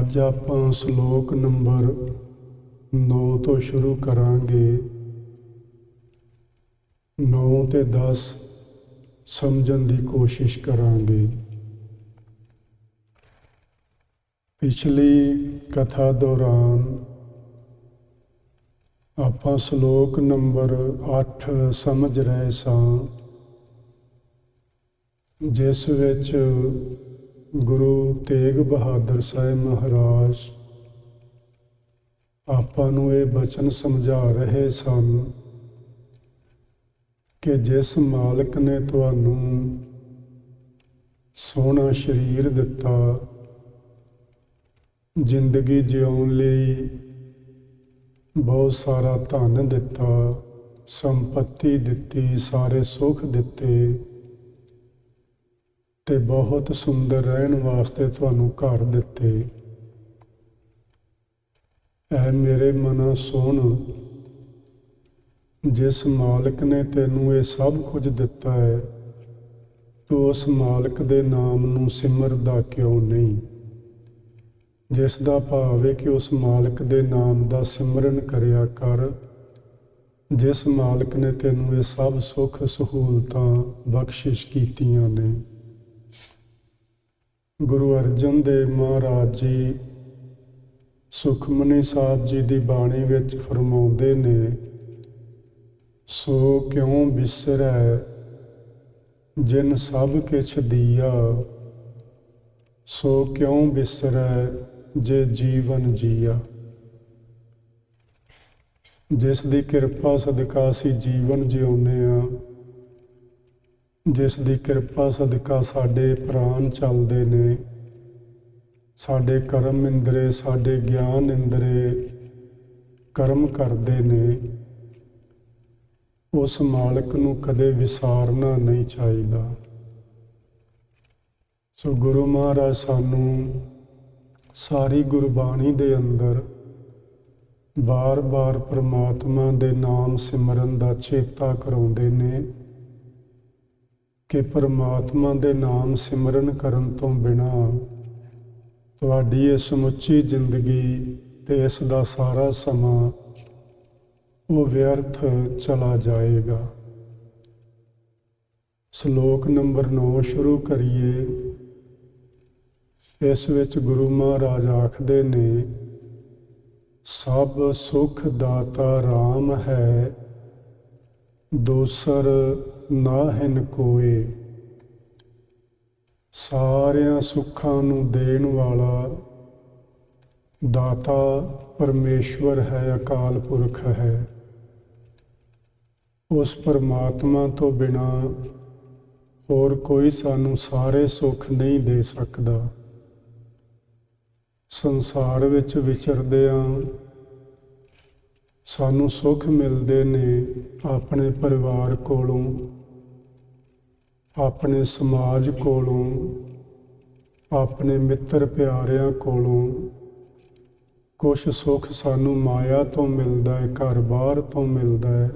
ਅੱਜ ਆਪਾਂ ਸ਼ਲੋਕ ਨੰਬਰ 9 ਤੋਂ ਸ਼ੁਰੂ ਕਰਾਂਗੇ। 9 ਤੇ 10 ਸਮਝਣ ਦੀ ਕੋਸ਼ਿਸ਼ ਕਰਾਂਗੇ। ਪਿਛਲੀ ਕਥਾ ਦੌਰਾਨ ਆਪਾਂ ਸ਼ਲੋਕ ਨੰਬਰ 8 ਸਮਝ ਰਹੇ ਸਾਂ, ਜਿਸ ਵਿੱਚ ਗੁਰੂ ਤੇਗ ਬਹਾਦਰ ਸਾਹਿਬ ਮਹਾਰਾਜ, ਆਪਾਂ ਨੂੰ ਇਹ ਬਚਨ ਸਮਝਾ ਰਹੇ ਸਨ ਕਿ ਜਿਸ ਮਾਲਕ ਨੇ ਤੁਹਾਨੂੰ ਸੋਹਣਾ ਸਰੀਰ ਦਿੱਤਾ, ਜ਼ਿੰਦਗੀ ਜਿਉਣ ਲਈ ਬਹੁਤ ਸਾਰਾ ਧਨ ਦਿੱਤਾ, ਸੰਪਤੀ ਦਿੱਤੀ, ਸਾਰੇ ਸੁੱਖ ਦਿੱਤੇ ਤੇ ਬਹੁਤ ਸੁੰਦਰ ਰਹਿਣ ਵਾਸਤੇ ਤੁਹਾਨੂੰ ਘਰ ਦਿੱਤੇ। ਐ ਮੇਰੇ ਮਨਾ ਸੁਣ, ਜਿਸ ਮਾਲਕ ਨੇ ਤੈਨੂੰ ਇਹ ਸਭ ਕੁਝ ਦਿੱਤਾ ਹੈ, ਤੂੰ ਉਸ ਮਾਲਕ ਦੇ ਨਾਮ ਨੂੰ ਸਿਮਰਦਾ ਕਿਉਂ ਨਹੀਂ? ਜਿਸ ਦਾ ਭਾਵ ਹੈ ਕਿ ਉਸ ਮਾਲਕ ਦੇ ਨਾਮ ਦਾ ਸਿਮਰਨ ਕਰਿਆ ਕਰ। ਜਿਸ ਮਾਲਕ ਨੇ ਤੈਨੂੰ ਇਹ ਸਭ ਸੁੱਖ ਸਹੂਲਤਾਂ ਬਖਸ਼ਿਸ਼ ਕੀਤੀਆਂ ਨੇ। ਗੁਰੂ ਅਰਜਨ ਦੇਵ ਮਹਾਰਾਜ ਜੀ ਸੁਖਮਨੀ ਸਾਹਿਬ ਜੀ ਦੀ ਬਾਣੀ ਵਿੱਚ ਫਰਮਾਉਂਦੇ ਨੇ, ਸੋ ਕਿਉ ਬਿਸਰੈ ਜਿਨ ਸਭ ਕਿਛ ਦੀਆ, ਸੋ ਕਿਉ ਬਿਸਰੈ ਜੇ ਜੀਵਨ ਜੀਆ। ਜਿਸ ਦੀ ਕਿਰਪਾ ਸਦਕਾ ਅਸੀਂ ਜੀਵਨ ਜਿਉਨੇ ਆ ਜਿਸ ਦੀ ਕਿਰਪਾ ਸਦਕਾ ਸਾਡੇ ਪ੍ਰਾਣ ਚੱਲਦੇ ਨੇ, ਸਾਡੇ ਕਰਮ ਇੰਦਰੇ, ਸਾਡੇ ਗਿਆਨ ਇੰਦਰੇ ਕਰਮ ਕਰਦੇ ਨੇ, ਉਸ ਮਾਲਕ ਨੂੰ ਕਦੇ ਵਿਸਾਰਨਾ ਨਹੀਂ ਚਾਹੀਦਾ। ਸੋ ਗੁਰੂ ਮਹਾਰਾਜ ਸਾਨੂੰ ਸਾਰੀ ਗੁਰਬਾਣੀ ਦੇ ਅੰਦਰ ਬਾਰ-ਬਾਰ ਪ੍ਰਮਾਤਮਾ ਦੇ ਨਾਮ ਸਿਮਰਨ ਦਾ ਚੇਤਾ ਕਰਾਉਂਦੇ ਨੇ। ਕਿ ਪਰਮਾਤਮਾ ਦੇ ਨਾਮ ਸਿਮਰਨ ਕਰਨ ਤੋਂ ਬਿਨਾ ਤੁਹਾਡੀ ਇਹ ਸਮੁੱਚੀ ਜ਼ਿੰਦਗੀ ਤੇ ਇਸ ਦਾ ਸਾਰਾ ਸਮਾਂ ਉਹ ਵਿਅਰਥ ਚਲਾ ਜਾਏਗਾ। ਸ਼ਲੋਕ ਨੰਬਰ 9 ਸ਼ੁਰੂ ਕਰੀਏ। ਇਸ ਵਿੱਚ ਗੁਰੂ ਮਹਾਰਾਜ ਆਖਦੇ ਨੇ, ਸਭ ਸੁਖ ਦਾਤਾ RAM ਹੈ, ਦੂਸਰ ਨਾਹਿਨ ਕੋਏ। ਸਾਰਿਆਂ ਸੁੱਖਾਂ ਨੂੰ ਦੇਣ ਵਾਲਾ ਦਾਤਾ ਪਰਮੇਸ਼ਵਰ ਹੈ, ਅਕਾਲ ਪੁਰਖ ਹੈ। ਉਸ ਪਰਮਾਤਮਾ ਤੋਂ ਬਿਨਾ ਹੋਰ ਕੋਈ ਸਾਨੂੰ ਸਾਰੇ ਸੁੱਖ ਨਹੀਂ ਦੇ ਸਕਦਾ। ਸੰਸਾਰ ਵਿੱਚ ਵਿਚਰਦਿਆਂ ਸਾਨੂੰ ਸੁੱਖ ਮਿਲਦੇ ਨੇ ਆਪਣੇ ਪਰਿਵਾਰ ਕੋਲੋਂ। ਆਪਣੇ ਸਮਾਜ ਕੋਲੋਂ, ਆਪਣੇ ਮਿੱਤਰ ਪਿਆਰਿਆਂ ਕੋਲੋਂ ਕੁਝ ਸੁੱਖ ਸਾਨੂੰ ਮਾਇਆ ਤੋਂ ਮਿਲਦਾ ਹੈ ਘਰ-ਬਾਰ ਤੋਂ ਮਿਲਦਾ ਹੈ।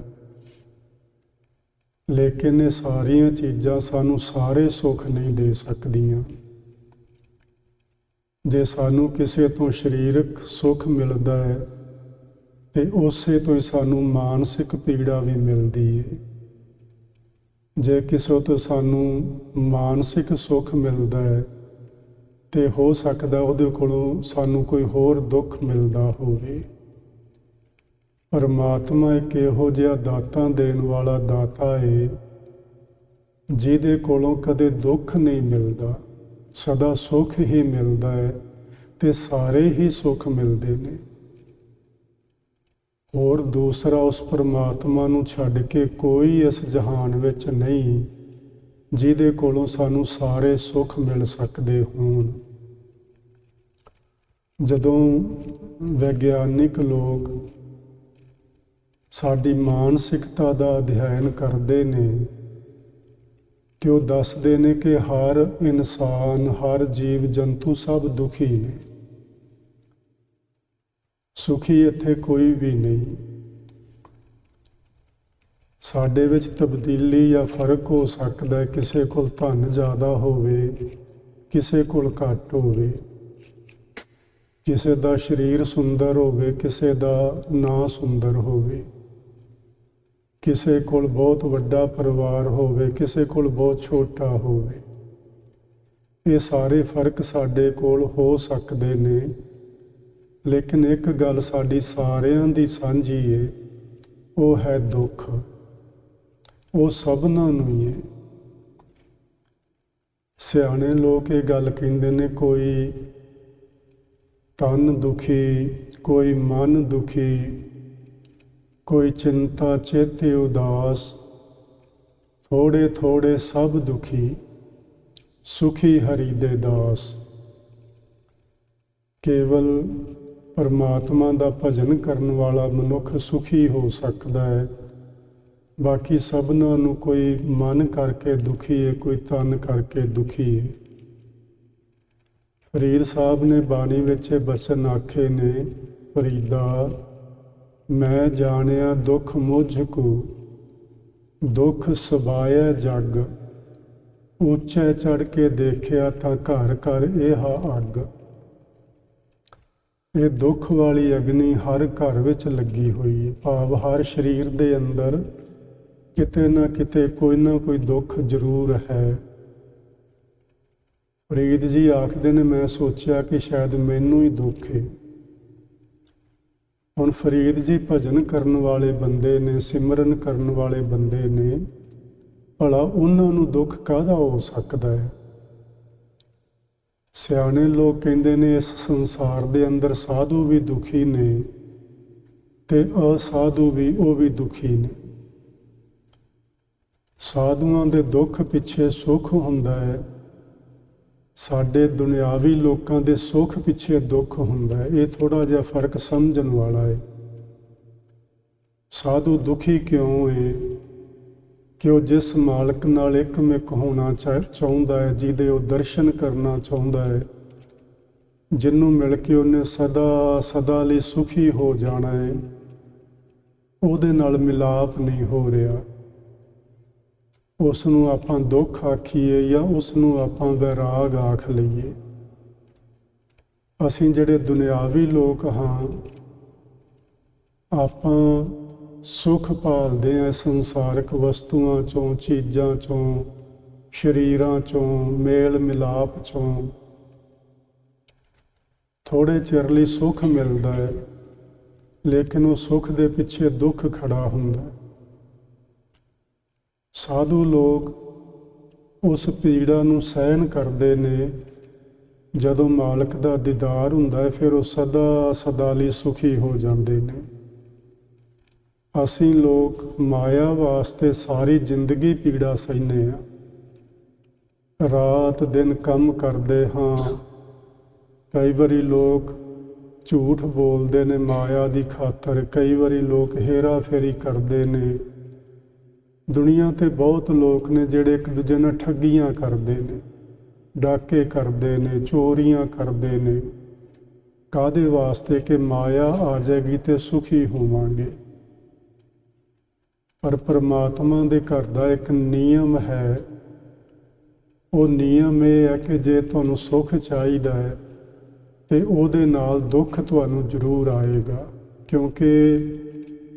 ਲੇਕਿਨ ਇਹ ਸਾਰੀਆਂ ਚੀਜ਼ਾਂ ਸਾਨੂੰ ਸਾਰੇ ਸੁੱਖ ਨਹੀਂ ਦੇ ਸਕਦੀਆਂ। ਜੇ ਸਾਨੂੰ ਕਿਸੇ ਤੋਂ ਸਰੀਰਕ ਸੁੱਖ ਮਿਲਦਾ ਹੈ, ਤੇ ਉਸੇ ਤੋਂ ਹੀ ਸਾਨੂੰ ਮਾਨਸਿਕ ਪੀੜਾ ਵੀ ਮਿਲਦੀ ਹੈ। ਜੇ ਕਿਸੇ ਤੋਂ ਸਾਨੂੰ ਮਾਨਸਿਕ ਸੁੱਖ ਮਿਲਦਾ ਹੈ ਤੇ ਹੋ ਸਕਦਾ ਉਹਦੇ ਕੋਲੋਂ ਸਾਨੂੰ ਕੋਈ ਹੋਰ ਦੁੱਖ ਮਿਲਦਾ ਹੋਵੇ। ਪਰਮਾਤਮਾ ਇੱਕ ਇਹੋ ਜਿਹਾ ਦਾਤਾਂ ਦੇਣ ਵਾਲਾ ਦਾਤਾ ਹੈ ਜਿਹਦੇ ਕੋਲੋਂ ਕਦੇ ਦੁੱਖ ਨਹੀਂ ਮਿਲਦਾ, ਸਦਾ ਸੁੱਖ ਹੀ ਮਿਲਦਾ ਹੈ ਤੇ ਸਾਰੇ ਹੀ ਸੁੱਖ ਮਿਲਦੇ ਨੇ। ਹੋਰ ਦੂਸਰਾ ਉਸ ਪਰਮਾਤਮਾ ਨੂੰ ਛੱਡ ਕੇ ਕੋਈ ਇਸ ਜਹਾਨ ਵਿੱਚ ਨਹੀਂ, ਜਿਹਦੇ ਕੋਲੋਂ ਸਾਨੂੰ ਸਾਰੇ ਸੁੱਖ ਮਿਲ ਸਕਦੇ ਹੋਣ। ਜਦੋਂ ਵਿਗਿਆਨਿਕ ਲੋਕ ਸਾਡੀ ਮਾਨਸਿਕਤਾ ਦਾ ਅਧਿਐਨ ਕਰਦੇ ਨੇ, ਤੇ ਉਹ ਦੱਸਦੇ ਨੇ ਕਿ ਹਰ ਇਨਸਾਨ, ਹਰ ਜੀਵ ਜੰਤੂ ਸਭ ਦੁਖੀ ਨੇ। ਸੁਖੀ ਇੱਥੇ ਕੋਈ ਵੀ ਨਹੀਂ। ਸਾਡੇ ਵਿੱਚ ਤਬਦੀਲੀ ਜਾਂ ਫ਼ਰਕ ਹੋ ਸਕਦਾ ਹੈ, ਕਿਸੇ ਕੋਲ ਧਨ ਜ਼ਿਆਦਾ ਹੋਵੇ, ਕਿਸੇ ਕੋਲ ਘੱਟ ਹੋਵੇ। ਕਿਸੇ ਕਿਸੇ ਕੋਲ ਧਨ ਜ਼ਿਆਦਾ ਹੋਵੇ ਕਿਸੇ ਕੋਲ ਘੱਟ ਹੋਵੇ ਕਿਸੇ ਦਾ ਸਰੀਰ ਸੁੰਦਰ ਹੋਵੇ, ਕਿਸੇ ਦਾ ਨਾਂ ਸੁੰਦਰ ਹੋਵੇ। ਕਿਸੇ ਕੋਲ ਬਹੁਤ ਵੱਡਾ ਪਰਿਵਾਰ ਹੋਵੇ, ਕਿਸੇ ਕੋਲ ਬਹੁਤ ਛੋਟਾ ਹੋਵੇ। ਇਹ ਸਾਰੇ ਫ਼ਰਕ ਸਾਡੇ ਕੋਲ ਹੋ ਸਕਦੇ ਨੇ। ਲੇਕਿਨ ਇੱਕ ਗੱਲ ਸਾਡੀ ਸਾਰਿਆਂ ਦੀ ਸਾਂਝੀ ਏ, ਉਹ ਹੈ ਦੁੱਖ। ਉਹ ਸਭਨਾਂ ਨੂੰ ਹੀ ਹੈ ਸਿਆਣੇ ਲੋਕ ਇਹ ਗੱਲ ਕਹਿੰਦੇ ਨੇ, ਕੋਈ ਤਨ ਦੁਖੀ, ਕੋਈ ਮਨ ਦੁਖੀ, ਕੋਈ ਚਿੰਤਾ, ਚੇਤੇ ਉਦਾਸ, ਥੋੜੇ ਥੋੜੇ ਸਭ ਦੁਖੀ, ਸੁਖੀ ਹਰੀ ਦੇ ਦਾਸ। ਕੇਵਲ ਪਰਮਾਤਮਾ ਦਾ ਭਜਨ ਕਰਨ ਵਾਲਾ ਮਨੁੱਖ ਸੁਖੀ ਹੋ ਸਕਦਾ ਹੈ। ਬਾਕੀ ਸਭਨਾਂ ਨੂੰ ਕੋਈ ਮਨ ਕਰਕੇ ਦੁਖੀ ਹੈ, ਕੋਈ ਤਨ ਕਰਕੇ ਦੁਖੀ ਹੈ। ਫਰੀਦ ਸਾਹਿਬ ਨੇ ਬਾਣੀ ਵਿੱਚ ਬਚਨ ਆਖੇ ਨੇ, ਫਰੀਦਾ, ਮੈਂ ਜਾਣਿਆ ਦੁੱਖ ਮੁਝ ਕੋ, ਦੁੱਖ ਸਬਾਇਆ ਜਗ, ਉੱਚੇ ਚੜ ਕੇ ਦੇਖਿਆ ਤਾਂ ਘਰ ਘਰ ਇਹ ਅੱਗ। ਇਹ ਦੁੱਖ ਵਾਲੀ ਅਗਨੀ ਹਰ ਘਰ ਵਿੱਚ ਲੱਗੀ ਹੋਈ ਹੈ ਭਾਵ ਹਰ ਸਰੀਰ ਦੇ ਅੰਦਰ ਕਿਤੇ ਨਾ ਕਿਤੇ ਕੋਈ ਨਾ ਕੋਈ ਦੁੱਖ ਜ਼ਰੂਰ ਹੈ। ਫਰੀਦ ਜੀ ਆਖਦੇ ਨੇ, ਮੈਂ ਸੋਚਿਆ ਕਿ ਸ਼ਾਇਦ ਮੈਨੂੰ ਹੀ ਦੁੱਖ ਹੈ ਹੁਣ ਫਰੀਦ ਜੀ ਭਜਨ ਕਰਨ ਵਾਲੇ ਬੰਦੇ ਨੇ, ਸਿਮਰਨ ਕਰਨ ਵਾਲੇ ਬੰਦੇ ਨੇ, ਭਲਾ ਉਹਨਾਂ ਨੂੰ ਦੁੱਖ ਕਾਹਦਾ ਹੋ ਸਕਦਾ ਹੈ? ਸਿਆਣੇ ਲੋਕ ਕਹਿੰਦੇ ਨੇ, ਇਸ ਸੰਸਾਰ ਦੇ ਅੰਦਰ ਸਾਧੂ ਵੀ ਦੁਖੀ ਨੇ ਤੇ ਅਸਾਧੂ ਵੀ, ਉਹ ਵੀ ਦੁਖੀ ਨੇ। ਸਾਧੂਆਂ ਦੇ ਦੁੱਖ ਪਿੱਛੇ ਸੁੱਖ ਹੁੰਦਾ ਹੈ। ਸਾਡੇ ਦੁਨਿਆਵੀ ਲੋਕਾਂ ਦੇ ਸੁੱਖ ਪਿੱਛੇ ਦੁੱਖ ਹੁੰਦਾ ਹੈ। ਇਹ ਥੋੜਾ ਜਿਹਾ ਫ਼ਰਕ ਸਮਝਣ ਵਾਲਾ ਹੈ। ਸਾਧੂ ਦੁਖੀ ਕਿਉਂ ਹੈ? ਕਿ ਉਹ ਜਿਸ ਮਾਲਕ ਨਾਲ ਇੱਕਮਿਕ ਹੋਣਾ ਚਾਹ- ਚਾਹੁੰਦਾ ਹੈ, ਜਿਹਦੇ ਉਹ ਦਰਸ਼ਨ ਕਰਨਾ ਚਾਹੁੰਦਾ ਹੈ, ਜਿਹਨੂੰ ਮਿਲ ਕੇ ਉਹਨੇ ਸਦਾ ਸਦਾ ਲਈ ਸੁਖੀ ਹੋ ਜਾਣਾ ਹੈ, ਉਹਦੇ ਨਾਲ ਮਿਲਾਪ ਨਹੀਂ ਹੋ ਰਿਹਾ। ਉਸ ਨੂੰ ਆਪਾਂ ਦੁੱਖ ਆਖੀਏ ਜਾਂ ਉਸ ਨੂੰ ਆਪਾਂ ਵੈਰਾਗ ਆਖ ਲਈਏ। ਅਸੀਂ ਜਿਹੜੇ ਦੁਨਿਆਵੀ ਲੋਕ ਹਾਂ, ਆਪਾਂ ਸੁਖ ਭਾਲਦੇ ਆ ਸੰਸਾਰਕ ਵਸਤੂਆਂ ਚੋਂ, ਚੀਜ਼ਾਂ ਚੋਂ, ਸ਼ਰੀਰਾਂ ਚੋਂ, ਮੇਲ ਮਿਲਾਪ ਚੋਂ। ਥੋੜੇ ਚਿਰ ਲਈ ਸੁਖ ਮਿਲਦਾ ਹੈ, ਲੇਕਿਨ ਉਹ ਸੁਖ ਦੇ ਪਿੱਛੇ ਦੁੱਖ ਖੜਾ ਹੁੰਦਾ ਹੈ। ਸਾਧੂ ਲੋਕ ਉਸ ਪੀੜਾ ਨੂੰ ਸਹਿਣ ਕਰਦੇ ਨੇ, ਜਦੋਂ ਮਾਲਕ ਦਾ ਦੀਦਾਰ ਹੁੰਦਾ ਹੈ, ਫਿਰ ਉਹ ਸਦਾ ਸਦਾ ਲਈ ਸੁਖੀ ਹੋ ਜਾਂਦੇ ਨੇ। ਅਸੀਂ ਲੋਕ ਮਾਇਆ ਵਾਸਤੇ ਸਾਰੀ ਜ਼ਿੰਦਗੀ ਪੀੜਾ ਸਹਿਨੇ ਆ। ਰਾਤ ਦਿਨ ਕੰਮ ਕਰਦੇ ਹਾਂ। ਕਈ ਵਾਰੀ ਲੋਕ ਝੂਠ ਬੋਲਦੇ ਨੇ ਮਾਇਆ ਦੀ ਖਾਤਰ, ਕਈ ਵਾਰੀ ਲੋਕ ਹੇਰਾ ਫੇਰੀ ਕਰਦੇ ਨੇ। ਦੁਨੀਆ ਤੇ ਬਹੁਤ ਲੋਕ ਨੇ ਜਿਹੜੇ ਇੱਕ ਦੂਜੇ ਨਾਲ ਠੱਗੀਆਂ ਕਰਦੇ ਨੇ, ਡਾਕੇ ਕਰਦੇ ਨੇ, ਚੋਰੀਆਂ ਕਰਦੇ ਨੇ। ਕਾਦੇ ਵਾਸਤੇ ਕਿ ਮਾਇਆ ਆ ਜਾਏਗੀ ਤੇ ਸੁਖੀ ਹੋਵਾਂਗੇ? ਪਰ ਪ੍ਰਮਾਤਮਾ ਦੇ ਘਰ ਦਾ ਇੱਕ ਨਿਯਮ ਹੈ। ਉਹ ਨਿਯਮ ਇਹ ਹੈ ਕਿ ਜੇ ਤੁਹਾਨੂੰ ਸੁੱਖ ਚਾਹੀਦਾ ਹੈ, ਤੇ ਉਹਦੇ ਨਾਲ ਦੁੱਖ ਤੁਹਾਨੂੰ ਜ਼ਰੂਰ ਆਏਗਾ। ਕਿਉਂਕਿ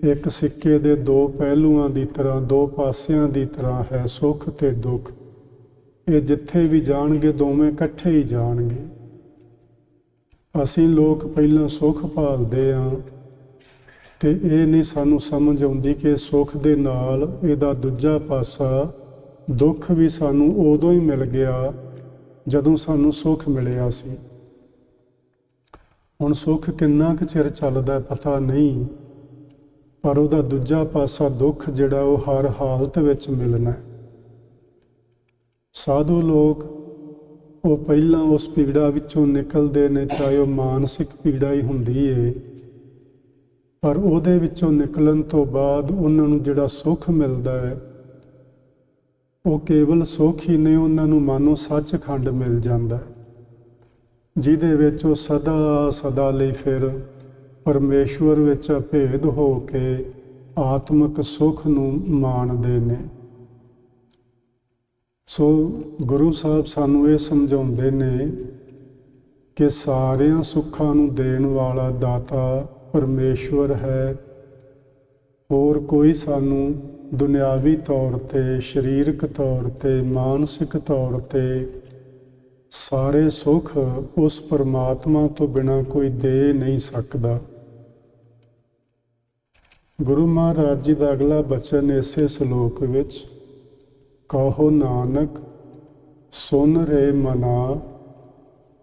ਇੱਕ ਸਿੱਕੇ ਦੇ ਦੋ ਪਹਿਲੂਆਂ ਦੀ ਤਰ੍ਹਾਂ, ਦੋ ਪਾਸਿਆਂ ਦੀ ਤਰ੍ਹਾਂ ਹੈ ਸੁੱਖ ਤੇ ਦੁੱਖ। ਇਹ ਜਿੱਥੇ ਵੀ ਜਾਣਗੇ, ਦੋਵੇਂ ਇਕੱਠੇ ਹੀ ਜਾਣਗੇ। ਅਸੀਂ ਲੋਕ ਪਹਿਲਾਂ ਸੁੱਖ ਭਾਲਦੇ ਆਂ ਤੇ ਇਹ ਨਹੀਂ ਸਾਨੂੰ ਸਮਝ ਆਉਂਦੀ ਕਿ ਸੁੱਖ ਦੇ ਨਾਲ ਇਹਦਾ ਦੂਜਾ ਪਾਸਾ ਦੁੱਖ ਵੀ ਸਾਨੂੰ ਉਦੋਂ ਹੀ ਮਿਲ ਗਿਆ ਜਦੋਂ ਸਾਨੂੰ ਸੁੱਖ ਮਿਲਿਆ ਸੀ। ਹੁਣ ਸੁੱਖ ਕਿੰਨਾ ਕੁ ਚਿਰ ਚੱਲਦਾ ਪਤਾ ਨਹੀਂ, ਪਰ ਉਹਦਾ ਦੂਜਾ ਪਾਸਾ ਦੁੱਖ ਜਿਹੜਾ ਉਹ ਹਰ ਹਾਲਤ ਵਿੱਚ ਮਿਲਣਾ ਸਾਧੂ ਲੋਕ ਉਹ ਪਹਿਲਾਂ ਉਸ ਪੀੜਾ ਵਿੱਚੋਂ ਨਿਕਲਦੇ ਨੇ, ਚਾਹੇ ਉਹ ਮਾਨਸਿਕ ਪੀੜਾ ਹੀ ਹੁੰਦੀ ਏ ਪਰ ਉਹਦੇ ਵਿੱਚੋਂ ਨਿਕਲਣ ਤੋਂ ਬਾਅਦ ਉਹਨਾਂ ਨੂੰ ਜਿਹੜਾ ਸੁੱਖ ਮਿਲਦਾ ਹੈ, ਉਹ ਕੇਵਲ ਸੁੱਖ ਹੀ ਨਹੀਂ, ਉਹਨਾਂ ਨੂੰ ਮਾਨੋ ਸੱਚਖੰਡ ਮਿਲ ਜਾਂਦਾ ਹੈ। ਜਿਹਦੇ ਵਿੱਚ ਉਹ ਸਦਾ ਸਦਾ ਲਈ ਫਿਰ ਪਰਮੇਸ਼ਵਰ ਵਿੱਚ ਅਭੇਦ ਹੋ ਕੇ ਆਤਮਿਕ ਸੁੱਖ ਨੂੰ ਮਾਣਦੇ ਨੇ। ਸੋ ਗੁਰੂ ਸਾਹਿਬ ਸਾਨੂੰ ਇਹ ਸਮਝਾਉਂਦੇ ਨੇ ਕਿ ਸਾਰਿਆਂ ਸੁੱਖਾਂ ਨੂੰ ਦੇਣ ਵਾਲਾ ਦਾਤਾ ਪਰਮੇਸ਼ਵਰ ਹੈ। ਹੋਰ ਕੋਈ ਸਾਨੂੰ ਦੁਨਿਆਵੀ ਤੌਰ ਤੇ, ਸਰੀਰਕ ਤੌਰ ਤੇ, ਮਾਨਸਿਕ ਤੌਰ ਤੇ ਸਾਰੇ ਸੁੱਖ ਉਸ ਪਰਮਾਤਮਾ ਤੋਂ ਬਿਨਾ ਕੋਈ ਦੇ ਨਹੀਂ ਸਕਦਾ। ਗੁਰੂ ਮਹਾਰਾਜ ਜੀ ਦਾ ਅਗਲਾ ਬਚਨ ਇਸੇ ਸ਼ਲੋਕ ਵਿੱਚ, ਕਹੋ ਨਾਨਕ, ਸੁਨ ਰੇ ਮਨਾ,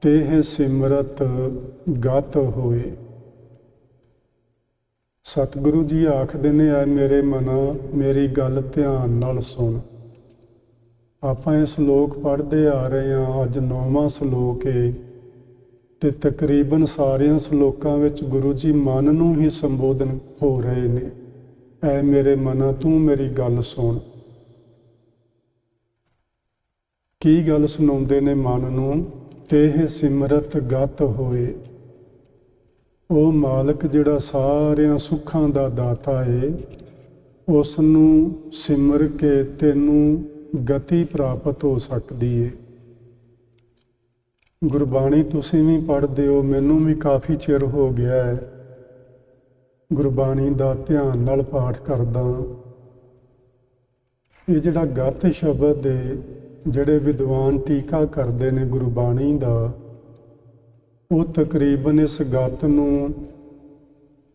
ਤੇਹ ਸਿਮਰਤ ਗਤ ਹੋਏ। ਸਤਿਗੁਰੂ ਜੀ ਆਖਦੇ ਨੇ ਐ ਮੇਰੇ ਮਨ, ਮੇਰੀ ਗੱਲ ਧਿਆਨ ਨਾਲ ਸੁਣ। ਆਪਾਂ ਇਹ ਸ਼ਲੋਕ ਪੜ੍ਹਦੇ ਆ ਰਹੇ ਹਾਂ ਅੱਜ ਨੌਵਾਂ ਸ਼ਲੋਕ ਏ। ਤੇ ਤਕਰੀਬਨ ਸਾਰਿਆਂ ਸ਼ਲੋਕਾਂ ਵਿੱਚ ਗੁਰੂ ਜੀ ਮਨ ਨੂੰ ਹੀ ਸੰਬੋਧਨ ਹੋ ਰਹੇ ਨੇ। ਐ ਮੇਰੇ ਮਨਾ, ਤੂੰ ਮੇਰੀ ਗੱਲ ਸੁਣ। ਕੀ ਗੱਲ ਸੁਣਾਉਂਦੇ ਨੇ ਮਨ ਨੂੰ? ਤੇਹ ਸਿਮਰਤ ਗਤ ਹੋਏ। ਉਹ ਮਾਲਕ ਜਿਹੜਾ ਸਾਰਿਆਂ ਸੁੱਖਾਂ ਦਾ ਦਾਤਾ ਏ ਉਸ ਨੂੰ ਸਿਮਰ ਕੇ ਤੈਨੂੰ ਗਤੀ ਪ੍ਰਾਪਤ ਹੋ ਸਕਦੀ ਏ। ਗੁਰਬਾਣੀ ਤੁਸੀਂ ਵੀ ਪੜ੍ਹਦੇ ਹੋ, ਮੈਨੂੰ ਵੀ ਕਾਫੀ ਚਿਰ ਹੋ ਗਿਆ ਹੈ ਗੁਰਬਾਣੀ ਦਾ ਧਿਆਨ ਨਾਲ ਪਾਠ ਕਰਦਾ ਇਹ ਜਿਹੜਾ ਗਤ ਸ਼ਬਦ ਏ, ਜਿਹੜੇ ਵਿਦਵਾਨ ਟੀਕਾ ਕਰਦੇ ਨੇ ਗੁਰਬਾਣੀ ਦਾ ਉਹ ਤਕਰੀਬਨ ਇਸ ਗੱਤ ਨੂੰ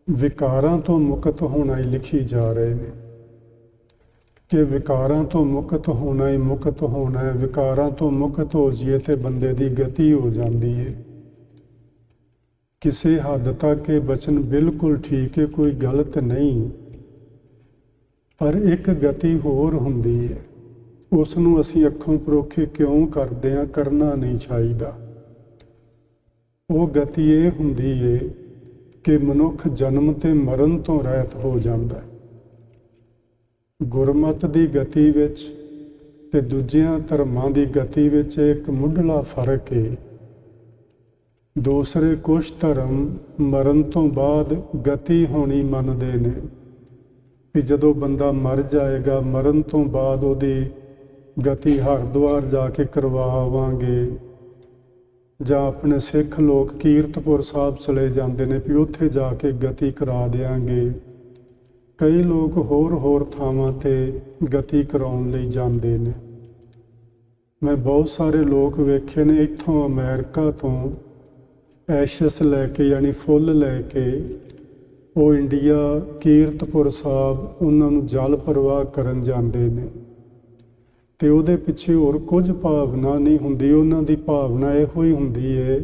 ਵਿਕਾਰਾਂ ਤੋਂ ਮੁਕਤ ਹੋਣਾ ਹੀ ਲਿਖੀ ਜਾ ਰਹੇ ਨੇ। ਕਿ ਵਿਕਾਰਾਂ ਤੋਂ ਮੁਕਤ ਹੋਣਾ ਹੀ ਮੁਕਤ ਹੋਣਾ ਹੈ, ਵਿਕਾਰਾਂ ਤੋਂ ਮੁਕਤ ਹੋ ਜਾਈਏ ਤੇ ਬੰਦੇ ਦੀ ਗਤੀ ਹੋ ਜਾਂਦੀ ਹੈ। ਕਿਸੇ ਹੱਦ ਤੱਕ ਇਹ ਬਚਨ ਬਿਲਕੁਲ ਠੀਕ ਹੈ, ਕੋਈ ਗਲਤ ਨਹੀਂ। ਪਰ ਇੱਕ ਗਤੀ ਹੋਰ ਹੁੰਦੀ ਹੈ। ਉਸ ਨੂੰ ਅਸੀਂ ਅੱਖੋਂ ਪਰੋਖੇ ਕਿਉਂ ਕਰਦੇ ਹਾਂ, ਕਰਨਾ ਨਹੀਂ ਚਾਹੀਦਾ। ਉਹ ਗਤੀ ਇਹ ਹੁੰਦੀ ਏ ਕਿ ਮਨੁੱਖ ਜਨਮ ਤੇ ਮਰਨ ਤੋਂ ਰਹਿਤ ਹੋ ਜਾਂਦਾ ਗੁਰਮਤ ਦੀ ਗਤੀ ਵਿੱਚ ਤੇ ਦੂਜਿਆਂ ਧਰਮਾਂ ਦੀ ਗਤੀ ਵਿੱਚ ਇੱਕ ਮੁੱਢਲਾ ਫ਼ਰਕ ਏ। ਦੂਸਰੇ ਕੁਝ ਧਰਮ ਮਰਨ ਤੋਂ ਬਾਅਦ ਗਤੀ ਹੋਣੀ ਮੰਨਦੇ ਨੇ ਕਿ ਜਦੋਂ ਬੰਦਾ ਮਰ ਜਾਏਗਾ, ਮਰਨ ਤੋਂ ਬਾਅਦ ਉਹਦੀ ਗਤੀ ਹਰਦੁਆਰ ਜਾ ਕੇ ਕਰਵਾਵਾਂਗੇ। ਜਾਂ ਆਪਣੇ ਸਿੱਖ ਲੋਕ ਕੀਰਤਪੁਰ ਸਾਹਿਬ ਚਲੇ ਜਾਂਦੇ ਨੇ ਵੀ ਉੱਥੇ ਜਾ ਕੇ ਗਤੀ ਕਰਾ ਦੇਾਂਗੇ ਕਈ ਲੋਕ ਹੋਰ ਹੋਰ ਥਾਵਾਂ ਤੇ ਗਤੀ ਕਰਾਉਣ ਲਈ ਜਾਂਦੇ ਨੇ। ਮੈਂ ਬਹੁਤ ਸਾਰੇ ਲੋਕ ਵੇਖੇ ਨੇ ਇੱਥੋਂ ਅਮਰੀਕਾ ਤੋਂ, ਐਸ਼ਸ ਲੈ ਕੇ ਯਾਨੀ ਫੁੱਲ ਲੈ ਕੇ, ਉਹ ਇੰਡੀਆ, ਕੀਰਤਪੁਰ ਸਾਹਿਬ, ਉਹਨਾਂ ਨੂੰ ਜਲ ਪ੍ਰਵਾਹ ਕਰਨ ਜਾਂਦੇ ਨੇ। ਤੇ ਉਹਦੇ ਪਿੱਛੇ ਹੋਰ ਕੁਝ ਭਾਵਨਾ ਨਹੀਂ ਹੁੰਦੀ, ਉਹਨਾਂ ਦੀ ਭਾਵਨਾ ਇਹੋ ਹੀ ਹੁੰਦੀ ਹੈ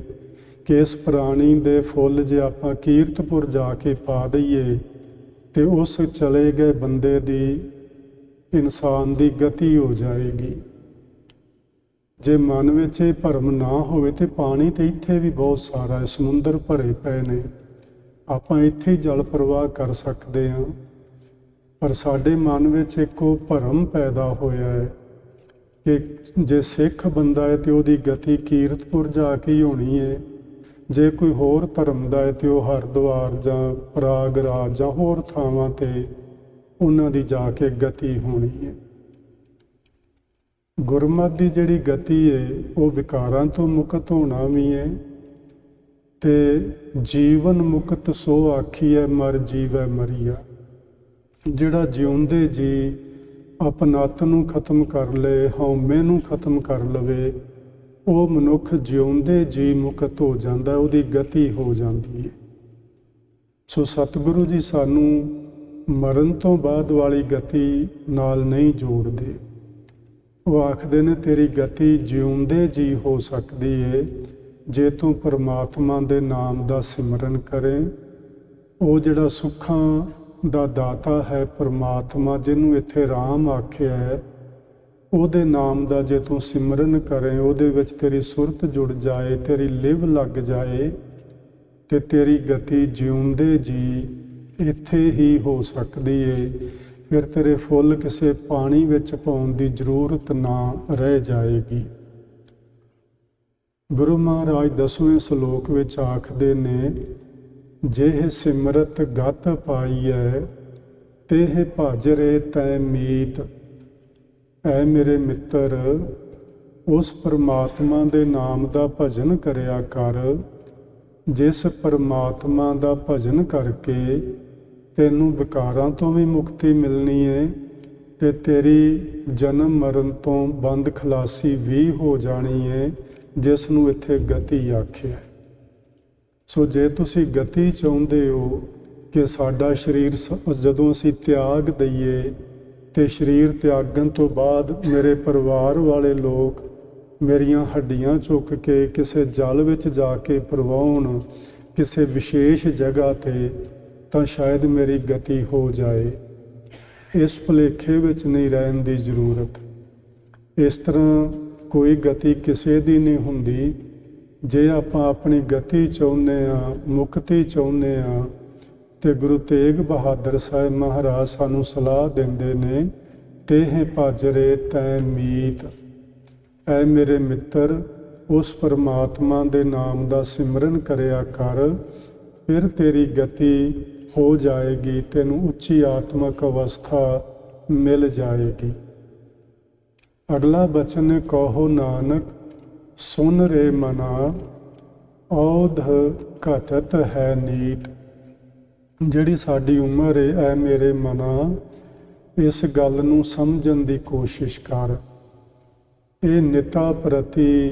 ਕਿ ਇਸ ਪ੍ਰਾਣੀ ਦੇ ਫੁੱਲ ਜੇ ਆਪਾਂ ਕੀਰਤਪੁਰ ਜਾ ਕੇ ਪਾ ਦਈਏ ਤੇ ਉਸ ਚਲੇ ਗਏ ਬੰਦੇ ਦੀ ਇਨਸਾਨ ਦੀ ਗਤੀ ਹੋ ਜਾਏਗੀ। ਜੇ ਮਨ ਵਿੱਚ ਇਹ ਭਰਮ ਨਾ ਹੋਵੇ ਤੇ ਪਾਣੀ ਤੇ ਇੱਥੇ ਵੀ ਬਹੁਤ ਸਾਰਾ ਹੈ, ਸਮੁੰਦਰ ਭਰੇ ਪਏ ਨੇ। ਆਪਾਂ ਇੱਥੇ ਹੀ ਜਲ ਪ੍ਰਵਾਹ ਕਰ ਸਕਦੇ ਹਾਂ। ਪਰ ਸਾਡੇ ਮਨ ਵਿੱਚ ਇੱਕ ਉਹ ਭਰਮ ਪੈਦਾ ਹੋਇਆ ਹੈ ਕਿ ਜੇ ਸਿੱਖ ਬੰਦਾ ਹੈ ਤੇ ਉਹਦੀ ਗਤੀ ਕੀਰਤਪੁਰ ਜਾ ਕੇ ਹੀ ਹੋਣੀ ਹੈ। ਜੇ ਕੋਈ ਹੋਰ ਧਰਮ ਦਾ ਹੈ ਤੇ ਉਹ ਹਰਦੁਆਰ ਜਾਂ ਪ੍ਰਾਗਰਾਜ ਜਾਂ ਹੋਰ ਥਾਵਾਂ ਤੇ ਉਹਨਾਂ ਦੀ ਜਾ ਕੇ ਗਤੀ ਹੋਣੀ ਹੈ। ਗੁਰਮਤ ਦੀ ਜਿਹੜੀ ਗਤੀ ਹੈ, ਉਹ ਵਿਕਾਰਾਂ ਤੋਂ ਮੁਕਤ ਹੋਣਾ ਵੀ ਹੈ ਤੇ ਜੀਵਨ ਮੁਕਤ ਸੋ ਆਖੀ ਹੈ, ਮਰ ਜੀਵੈ ਮਰੀਆ। ਜਿਹੜਾ ਜਿਉਂਦੇ ਜੀ ਆਪਣਤ ਨੂੰ ਖਤਮ ਕਰ ਲਏ ਹਉਮੈ ਨੂੰ ਖਤਮ ਕਰ ਲਵੇ। ਉਹ ਮਨੁੱਖ ਜਿਉਂਦੇ ਜੀ ਮੁਕਤ ਹੋ ਜਾਂਦਾ, ਉਹਦੀ ਗਤੀ ਹੋ ਜਾਂਦੀ ਹੈ ਸੋ ਸਤਿਗੁਰੂ ਜੀ ਸਾਨੂੰ ਮਰਨ ਤੋਂ ਬਾਅਦ ਵਾਲੀ ਗਤੀ ਨਾਲ ਨਹੀਂ ਜੋੜਦੇ। ਉਹ ਆਖਦੇ ਨੇ, ਤੇਰੀ ਗਤੀ ਜਿਉਂਦੇ ਜੀ ਹੋ ਸਕਦੀ ਏ, ਜੇ ਤੂੰ ਪਰਮਾਤਮਾ ਦੇ ਨਾਮ ਦਾ ਸਿਮਰਨ ਕਰੇ। ਉਹ ਜਿਹੜਾ ਸੁੱਖਾਂ ਦਾ ਦਾਤਾ ਹੈ ਪਰਮਾਤਮਾ ਜਿਹਨੂੰ ਇੱਥੇ ਰਾਮ ਆਖਿਆ ਹੈ। ਉਹਦੇ ਨਾਮ ਦਾ ਜੇ ਤੂੰ ਸਿਮਰਨ ਕਰੇ, ਉਹਦੇ ਵਿੱਚ ਤੇਰੀ ਸੁਰਤ ਜੁੜ ਜਾਏ, ਤੇਰੀ ਲਿਵ ਲੱਗ ਜਾਏ ਤੇ ਤੇਰੀ ਗਤੀ ਜਿਉਂਦੇ ਜੀ, ਇੱਥੇ ਹੀ ਹੋ ਸਕਦੀ ਏ। ਫਿਰ ਤੇਰੇ ਫੁੱਲ ਕਿਸੇ ਪਾਣੀ ਵਿੱਚ ਪਾਉਣ ਦੀ ਜ਼ਰੂਰਤ ਨਾ ਰਹਿ ਜਾਏਗੀ। ਗੁਰੂ ਮਹਾਰਾਜ ਦਸਵੇਂ ਸ਼ਲੋਕ ਵਿੱਚ ਆਖਦੇ ਨੇ ਜਿਹੇ ਸਿਮਰਤ ਗਤ ਪਾਈਐ, ਤੇਹ ਭਜ ਰੇ ਤੈ ਮੀਤ। ਐ ਮੇਰੇ ਮਿੱਤਰ, ਉਸ ਪਰਮਾਤਮਾ ਦੇ ਨਾਮ ਦਾ ਭਜਨ ਕਰਿਆ ਕਰ। ਜਿਸ ਪਰਮਾਤਮਾ ਦਾ ਭਜਨ ਕਰਕੇ ਤੈਨੂੰ ਵਿਕਾਰਾਂ ਤੋਂ ਵੀ ਮੁਕਤੀ ਮਿਲਣੀ ਏ ਤੇ ਤੇਰੀ ਜਨਮ ਮਰਨ ਤੋਂ ਬੰਦ ਖਲਾਸੀ ਵੀ ਹੋ ਜਾਣੀ ਹੈ ਜਿਸ ਨੂੰ ਇੱਥੇ ਗਤੀ ਆਖਿਆ। ਸੋ ਜੇ ਤੁਸੀਂ ਗਤੀ ਚਾਹੁੰਦੇ ਹੋ ਕਿ ਸਾਡਾ ਸਰੀਰ ਸ- ਜਦੋਂ ਅਸੀਂ ਤਿਆਗ ਦਈਏ ਤੇ ਸਰੀਰ ਤਿਆਗਣ ਤੋਂ ਬਾਅਦ ਮੇਰੇ ਪਰਿਵਾਰ ਵਾਲੇ ਲੋਕ ਮੇਰੀਆਂ ਹੱਡੀਆਂ ਚੁੱਕ ਕੇ ਕਿਸੇ ਜਲ ਵਿੱਚ ਜਾ ਕੇ ਪਰਵਾਉਣ ਕਿਸੇ ਵਿਸ਼ੇਸ਼ ਜਗ੍ਹਾ ਤੇ, ਤਾਂ ਸ਼ਾਇਦ ਮੇਰੀ ਗਤੀ ਹੋ ਜਾਏ। ਇਸ ਭੁਲੇਖੇ ਵਿੱਚ ਨਹੀਂ ਰਹਿਣ ਦੀ ਜ਼ਰੂਰਤ। ਇਸ ਤਰ੍ਹਾਂ ਕੋਈ ਗਤੀ ਕਿਸੇ ਦੀ ਨਹੀਂ ਹੁੰਦੀ। ਜੇ ਆਪਾਂ ਆਪਣੀ ਗਤੀ ਚਾਹੁੰਦੇ ਆ ਮੁਕਤੀ ਚਾਹੁੰਦੇ ਆ ਤੇ ਗੁਰੂ ਤੇਗ ਬਹਾਦਰ ਸਾਹਿਬ ਮਹਾਰਾਜ ਸਾਨੂੰ ਸਲਾਹ ਦਿੰਦੇ ਨੇ ਤੇਹ ਭਾਜਰੇ ਤੈ ਮੀਤ। ਐ ਮੇਰੇ ਮਿੱਤਰ, ਉਸ ਪਰਮਾਤਮਾ ਦੇ ਨਾਮ ਦਾ ਸਿਮਰਨ ਕਰਿਆ ਕਰ, ਫਿਰ ਤੇਰੀ ਗਤੀ ਹੋ ਜਾਏਗੀ, ਤੈਨੂੰ ਉੱਚੀ ਆਤਮਕ ਅਵਸਥਾ ਮਿਲ ਜਾਏਗੀ। ਅਗਲਾ ਬਚਨ ਕਹੋ ਨਾਨਕ ਸੁਨ ਰੇ ਮਨਾ, ਔਧ ਘਟਤ ਹੈ ਨੀਤ। ਜਿਹੜੀ ਸਾਡੀ ਉਮਰ ਏ, ਐ ਮੇਰੇ ਮਨਾ, ਇਸ ਗੱਲ ਨੂੰ ਸਮਝਣ ਦੀ ਕੋਸ਼ਿਸ਼ ਕਰ। ਇਹ ਨਿਤਾ ਪ੍ਰਤੀ